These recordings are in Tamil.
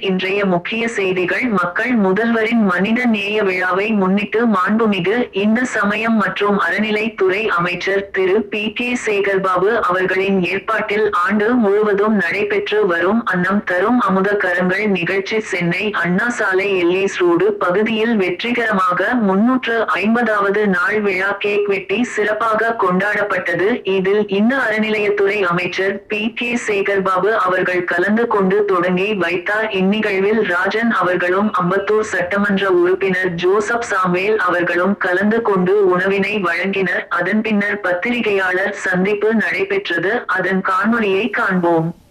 இன்றைய முக்கிய செய்திகள். மக்கள் முதல்வரின் மனித நேய விழாவை முன்னிட்டு மாண்புமிகு இந்து சமயம் மற்றும் அறநிலைத்துறை அமைச்சர் திரு. பி. கே. சேகர்பாபு அவர்களின் ஏற்பாட்டில் ஆண்டு முழுவதும் நடைபெற்று வரும் அன்னம் தரும் அமுத கரங்கள் நிகழ்ச்சி சென்னை அண்ணா சாலை எல்லிஸ் ரோடு பகுதியில் வெற்றிகரமாக முன்னூற்று ஐம்பதாவது நாள் விழா கேக் வெட்டி சிறப்பாக கொண்டாடப்பட்டது. இதில் இந்து அறநிலையத்துறை அமைச்சர் பி. கே. சேகர்பாபு அவர்கள் கலந்து கொண்டு தொடங்கி வைத்தார். இந்நிகழ்வில் ராஜன் அவர்களும் அம்பத்தூர் சட்டமன்ற உறுப்பினர் ஜோசப் சாமுவேல் அவர்களும் கலந்து கொண்டு உணவினை வழங்கினர். அதன் பின்னர் பத்திரிகையாளர் சந்திப்பு நடைபெற்றது. அதன் காணொலியை காண்போம்.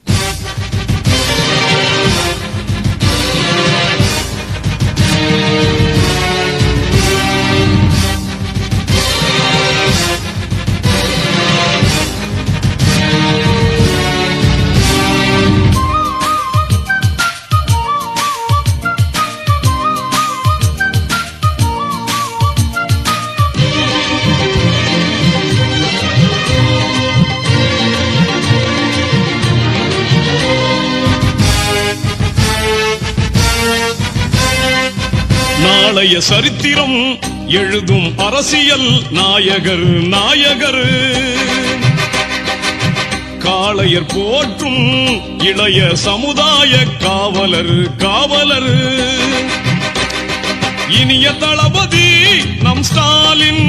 நாளைய சரித்திரம் எழுதும் அரசியல் நாயகர் நாயகர். காளையர் போற்றும் இளைய சமுதாய காவலர் காவலர். இனிய தளபதி நம் ஸ்டாலின்.